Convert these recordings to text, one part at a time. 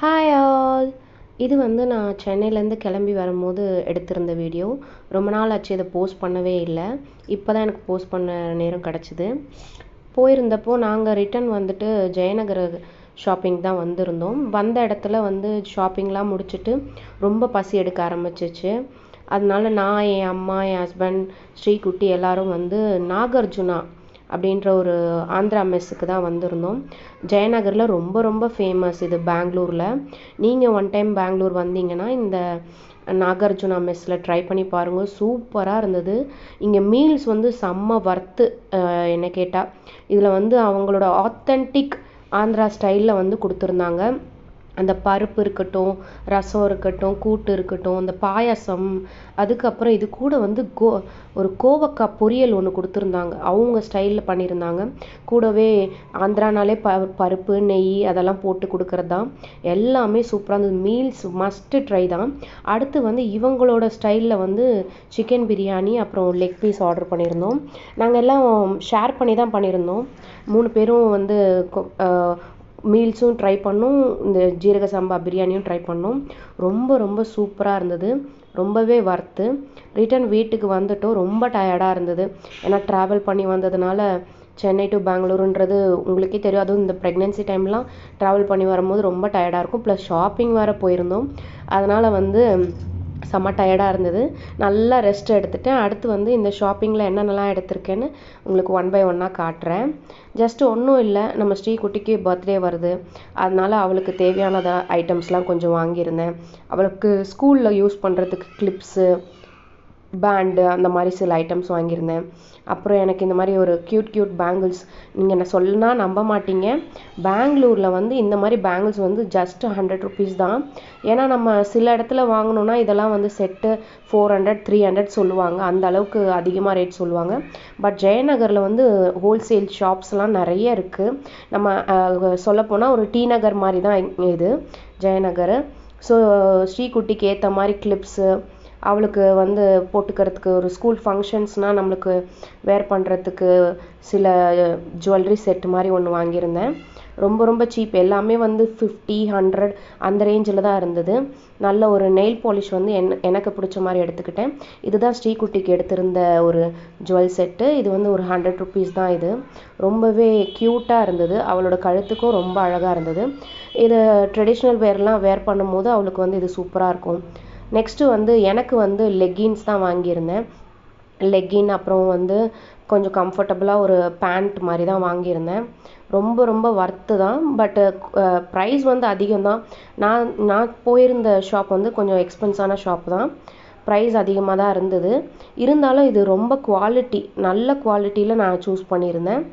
Hi all இது வந்து நான் சென்னையிலேருந்து கிளம்பி வரும்போது எடுத்திருந்த வீடியோ ரொம்ப நாள் ஆச்சு இதை போஸ்ட் பண்ணவே இல்லை. இப்போ தான் எனக்கு போஸ்ட் பண்ண நேரம் கிடச்சிது. போயிருந்தப்போ நாங்கள் ரிட்டன் வந்துட்டு ஜெயநகர் ஷாப்பிங் தான் வந்திருந்தோம். வந்த இடத்துல வந்து ஷாப்பிங்லாம் முடிச்சுட்டு ரொம்ப பசி எடுக்க ஆரம்பிச்சிச்சு. அதனால நான் என் அம்மா என் ஹஸ்பண்ட் ஸ்ரீகுட்டி எல்லாரும் வந்து நாகார்ஜுனா அப்படின்ற ஒரு ஆந்திரா மெஸ்ஸுக்கு தான் வந்திருந்தோம். ஜெயநகரில் ரொம்ப ரொம்ப ஃபேமஸ் இது பெங்களூரில். நீங்கள் ஒன் டைம் பெங்களூர் வந்தீங்கன்னா இந்த நாகார்ஜுனா மெஸ்ஸில் ட்ரை பண்ணி பாருங்கள் சூப்பராக இருந்தது. இங்கே மீல்ஸ் வந்து செம்ம வர்த்து என்ன கேட்டால் இதில் வந்து அவங்களோட ஆத்தென்டிக் ஆந்திரா ஸ்டைலில் வந்து கொடுத்துருந்தாங்க. அந்த பருப்பு இருக்கட்டும் ரசம் இருக்கட்டும் கூட்டு இருக்கட்டும் அந்த பாயாசம் அதுக்கப்புறம் இது கூட வந்து கோ ஒரு கோவக்காய் பொரியல் ஒன்று கொடுத்துருந்தாங்க. அவங்க ஸ்டைலில் பண்ணியிருந்தாங்க. கூடவே ஆந்திரானாலே ப பருப்பு நெய் அதெல்லாம் போட்டு கொடுக்குறது தான் எல்லாமே சூப்பராக இருந்தது. மீல்ஸ் மஸ்ட்டு ட்ரை தான். அடுத்து வந்து இவங்களோட ஸ்டைலில் வந்து சிக்கன் பிரியாணி அப்புறம் லெக் பீஸ் ஆர்டர் பண்ணியிருந்தோம். நாங்கள் எல்லாம் ஷேர் பண்ணி தான் பண்ணியிருந்தோம். மூணு பேரும் வந்து மீல்ஸும் ட்ரை பண்ணோம். இந்த ஜீரக சம்பா பிரியாணியும் ட்ரை பண்ணோம். ரொம்ப ரொம்ப சூப்பராக இருந்தது. ரொம்பவே வர்த்து ரிட்டன் வீட்டுக்கு வந்துட்டோம். ரொம்ப டயர்டாக இருந்தது. ஏன்னா ட்ராவல் பண்ணி வந்ததுனால சென்னை டு பெங்களூருன்றது உங்களுக்கே தெரியும். அதுவும் இந்த ப்ரெக்னென்சி டைம்லாம் ட்ராவல் பண்ணி வரும்போது ரொம்ப டயர்டாக இருக்கும். ப்ளஸ் ஷாப்பிங் வேறு போயிருந்தோம். அதனால் வந்து செம்ம டயர்டாக இருந்தது. நல்லா ரெஸ்ட் எடுத்துட்டேன். அடுத்து வந்து இந்த ஷாப்பிங்கில் என்னென்னலாம் எடுத்திருக்கேன்னு உங்களுக்கு ஒன் பை ஒன்னாக காட்டுறேன். ஜஸ்ட் ஒன்றும் இல்லை. நம்ம ஸ்ரீகுட்டிக்கு பர்த்டே வருது. அதனால் அவளுக்கு தேவையானதாக ஐட்டம்ஸ்லாம் கொஞ்சம் வாங்கியிருந்தேன். அவளுக்கு ஸ்கூலில் யூஸ் பண்ணுறதுக்கு கிளிப்ஸு பேண்டு அந்த மாதிரி சில ஐட்டம்ஸ் வாங்கியிருந்தேன். அப்புறம் எனக்கு இந்த மாதிரி ஒரு க்யூட் க்யூட் பேங்கிள்ஸ் நீங்கள் என்ன சொன்னால் நம்ப மாட்டீங்க. பெங்களூரில் வந்து இந்த மாதிரி பேங்கிள்ஸ் வந்து ஜஸ்ட் ஹண்ட்ரட் ருபீஸ் தான். ஏன்னா நம்ம சில இடத்துல வாங்கினோன்னா இதெல்லாம் வந்து set four hundred three hundred சொல்லுவாங்க. அந்த அளவுக்கு அதிகமாக ரேட் சொல்லுவாங்க. பட் ஜெயநகரில் வந்து ஹோல்சேல் ஷாப்ஸ்லாம் நிறைய இருக்குது நம்ம சொல்லப்போனால் ஒரு டி நகர் மாதிரி தான் இது ஜெயநகர். ஸோ ஸ்ரீகுட்டிக்கு ஏற்ற மாதிரி கிளிப்ஸு அவளுக்கு வந்து போட்டுக்கிறதுக்கு ஒரு ஸ்கூல் ஃபங்க்ஷன்ஸ்னால் நம்மளுக்கு வேர் பண்ணுறதுக்கு சில ஜுவல்லரி செட் மாதிரி ஒன்று வாங்கியிருந்தேன். ரொம்ப ரொம்ப சீப் எல்லாமே வந்து ஃபிஃப்டி ஹண்ட்ரட் அந்த ரேஞ்சில் தான் இருந்தது. நல்ல ஒரு நெயில் பாலிஷ் வந்து என் எனக்கு பிடிச்ச மாதிரி எடுத்துக்கிட்டேன். இதுதான் ஸ்ரீகுட்டிக்கு எடுத்திருந்த ஒரு ஜுவல் செட்டு இது வந்து ஒரு ஹண்ட்ரட் ருபீஸ் தான் இது. ரொம்பவே க்யூட்டாக இருந்தது. அவளோட கழுத்துக்கும் ரொம்ப அழகாக இருந்தது. இது ட்ரெடிஷ்னல் வேர்லாம் வேர் பண்ணும்போது அவளுக்கு வந்து இது சூப்பராக இருக்கும். நெக்ஸ்ட்டு வந்து எனக்கு வந்து லெக்கின்ஸ் தான் வாங்கியிருந்தேன். லெக்கின் அப்புறம் வந்து கொஞ்சம் கம்ஃபர்டபுளாக ஒரு பேண்ட் மாதிரி தான் வாங்கியிருந்தேன். ரொம்ப ரொம்ப ஒர்த்து தான். பட்டு ப்ரைஸ் வந்து அதிகம் தான். நான் நான் போயிருந்த ஷாப் வந்து கொஞ்சம் எக்ஸ்பென்ஸான ஷாப் தான். ப்ரைஸ் அதிகமாக தான் இருந்தது. இருந்தாலும் இது ரொம்ப குவாலிட்டி நல்ல குவாலிட்டியில் நான் சூஸ் பண்ணியிருந்தேன்.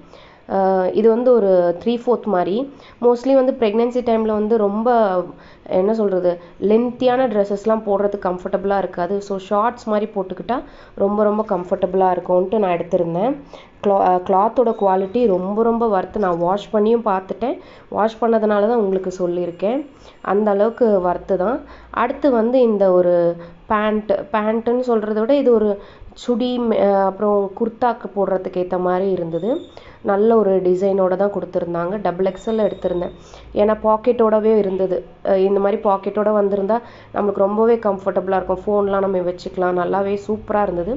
இது வந்து ஒரு த்ரீ ஃபோர்த் மாதிரி. மோஸ்ட்லி வந்து ப்ரெக்னென்சி டைமில் வந்து ரொம்ப என்ன சொல்கிறது லென்த்தியான ட்ரெஸ்ஸஸ்லாம் போடுறதுக்கு கம்ஃபர்டபுளாக இருக்காது. ஸோ ஷார்ட்ஸ் மாதிரி போட்டுக்கிட்டால் ரொம்ப ரொம்ப கம்ஃபர்டபுளாக இருக்கும்ன்ட்டு நான் எடுத்திருந்தேன். க்ளா கிளாத்தோட குவாலிட்டி ரொம்ப ரொம்ப ஒர்த்து நான் வாஷ் பண்ணியும் பார்த்துட்டேன். வாஷ் பண்ணதுனால தான் உங்களுக்கு சொல்லியிருக்கேன். அந்த அளவுக்கு ஒர்த்து தான். அடுத்து வந்து இந்த ஒரு பேண்ட்டு பேண்ட்டுன்னு சொல்கிறத விட இது ஒரு சுடி அப்புறம் குர்தாக்கு போடுறதுக்கு ஏற்ற மாதிரி இருந்தது. நல்ல ஒரு டிசைனோட தான் கொடுத்துருந்தாங்க. டபுள் எக்ஸல் எடுத்திருந்தேன். ஏன்னா பாக்கெட்டோடவே இருந்தது. இந்த மாதிரி பாக்கெட்டோட வந்திருந்தா நம்மளுக்கு ரொம்பவே கம்ஃபர்டபுளாக இருக்கும். ஃபோன்லாம் நம்ம வச்சுக்கலாம். நல்லாவே சூப்பராக இருந்தது.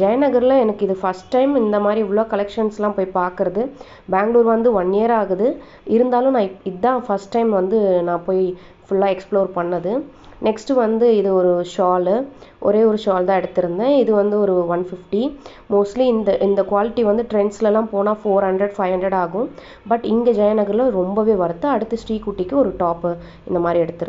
ஜெயநகரில் எனக்கு இது ஃபஸ்ட் டைம் இந்த மாதிரி இவ்வளோ கலெக்ஷன்ஸ்லாம் போய் பார்க்குறது பெங்களூர் வந்து ஒன் இயர் ஆகுது. இருந்தாலும் நான் இதுதான் ஃபஸ்ட் டைம் வந்து நான் போய் ஃபுல்லாக எக்ஸ்ப்ளோர் பண்ணது. நெக்ஸ்ட்டு வந்து இது ஒரு ஷாலு ஒரே ஒரு ஷால் தான் எடுத்திருந்தேன். இது வந்து ஒரு ஒன் ஃபிஃப்டி மோஸ்ட்லி இந்த இந்த குவாலிட்டி வந்து ட்ரெண்ட்ஸ்லலாம் போனால் ஃபோர் ஹண்ட்ரட் ஃபைவ் ஹண்ட்ரட் ஆகும். பட் இங்கே ஜெயநகரில் ரொம்பவே வருது அடுத்து ஸ்ரீகுட்டிக்கு ஒரு டாப்பு இந்த மாதிரி எடுத்திருந்தேன்.